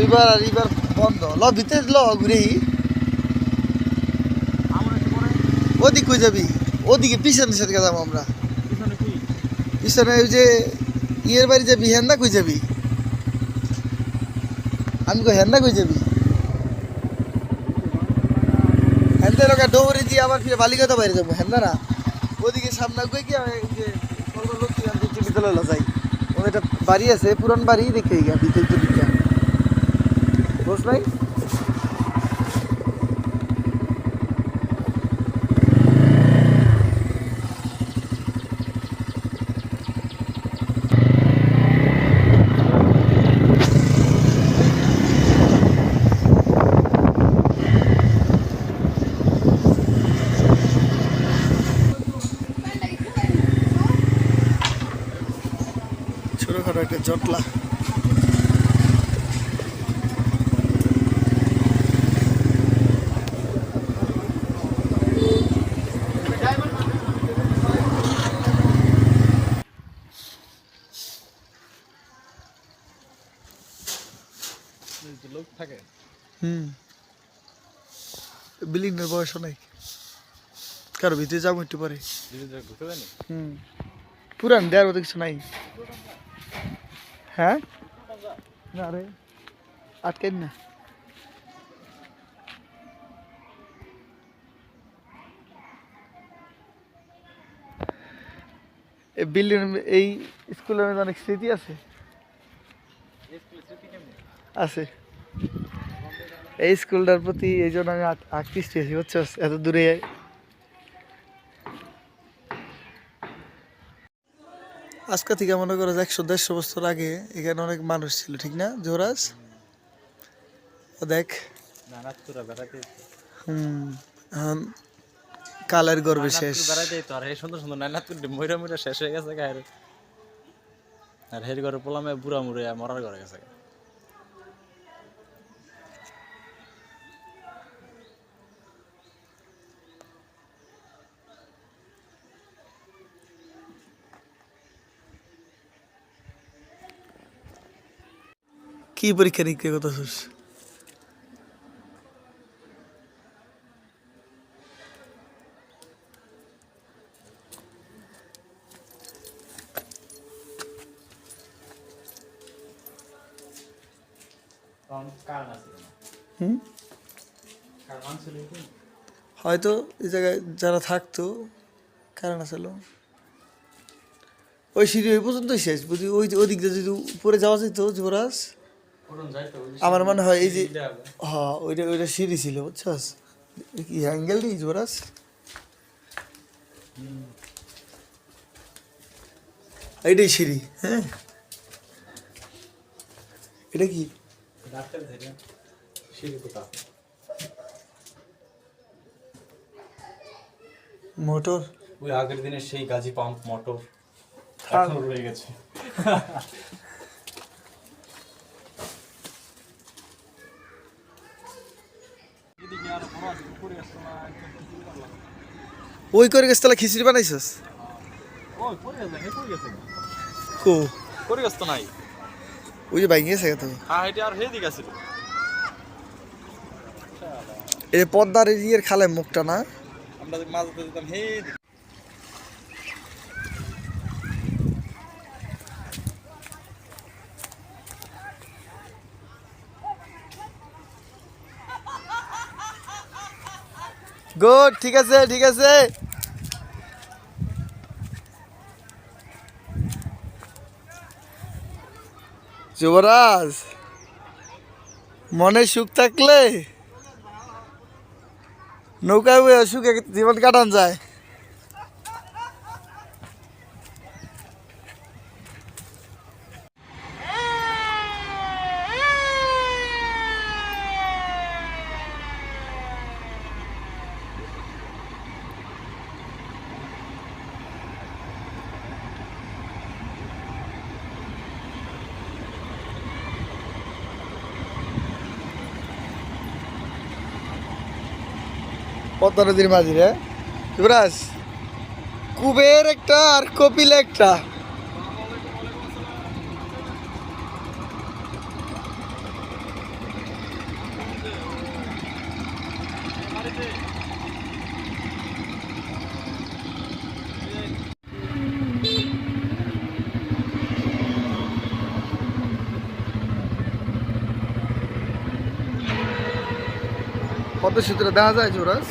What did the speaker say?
আর রবিবার বন্ধ। ল ভিতরে ল ঘুরেই ওদিক কই যাবি? ওদিকে পিছনে সেদিকে যাব আমরা। পিছনে ওই যে ইয়ের বাড়ি যাবি হেন্দা কই যাবি? আমি কই হেন্দা কই যাবি? হেন্দা লোকা ডৌরি দিয়ে আবার ফিরে বালিকাতা বাইরে যাব হেন্দা না? ওদিকে সামনে গিয়ে কি যে লক্ষ্মী বিদ্যালয় যাই। ওদের একটা বাড়ি আছে পুরান বাড়ি দেখে গিয়া ভিতর বুঝ নাই ছোটখাটো একটা জটলা। লোক থাকে। হুম। বিল্ডিংয়ের বয়স অনেক। কারও ভিতরে যাব একটু পরে। হুম। পুরান দেওয়ার মতো কিছু নাই। হ্যাঁ? না রে আটকেন না। এই বিল্ডিং এই স্কুলের মধ্যে অনেক স্মৃতি আছে? আছে। এই স্কুলটার প্রতি এই জন্য আমি আকৃষ্ট হয়েছি বুঝছ? এত দূরে। আজকে থেকে মনে করো যে একশো দেড়শো বছর আগে এখানে অনেক মানুষ ছিল ঠিক না জোরাজ দেখ। হুম কালের গর্বে শেষ। আর সুন্দর সুন্দর নানাত ময়রা ময়রা শেষ হয়ে গেছে আর হের ঘরে পোলামে বুড়া মুড়ে মরার ঘরে গেছে কি পরীক্ষা নিরীক্ষা কথা শুস হয়তো এই জায়গায় যারা থাকতো কারণ আসলে ওই সিঁড়ি ওই পর্যন্তই শেষ। বুঝি ওই ওদিক দিয়ে যদি উপরে যাওয়া যেত যুবরাজ। আমার মনে হয় এই যে হ্যাঁ ওইটা ওইটা সিঁড়ি ছিল বুঝছস? কি অ্যাঙ্গেল দিই যুবরাজ এইটাই সিঁড়ি হ্যাঁ? এটা কি? মোটর? ওই আগের দিনের সেই গাজী পাম্প মোটর রয়ে গেছে। ওই করে গেছে তাহলে খিচুড়ি বানাইছস? কো? করে গেছে তো নাই। ওই যে বাইক গেছে তো হ্যাঁ এটা আর হে দিকে এই পদ্মার খালে মুখটা না? আমরা গুড ঠিক আছে ঠিক আছে। যুবরাজ মনে সুখ থাকলে নৌকায় সুখে জীবন কাটান যায়। পদ্মা নদীর মাঝিরে। যুবরাজ কুবের একটা আর কপিল একটা। কত সূত্র দেখা যায় যুবরাজ?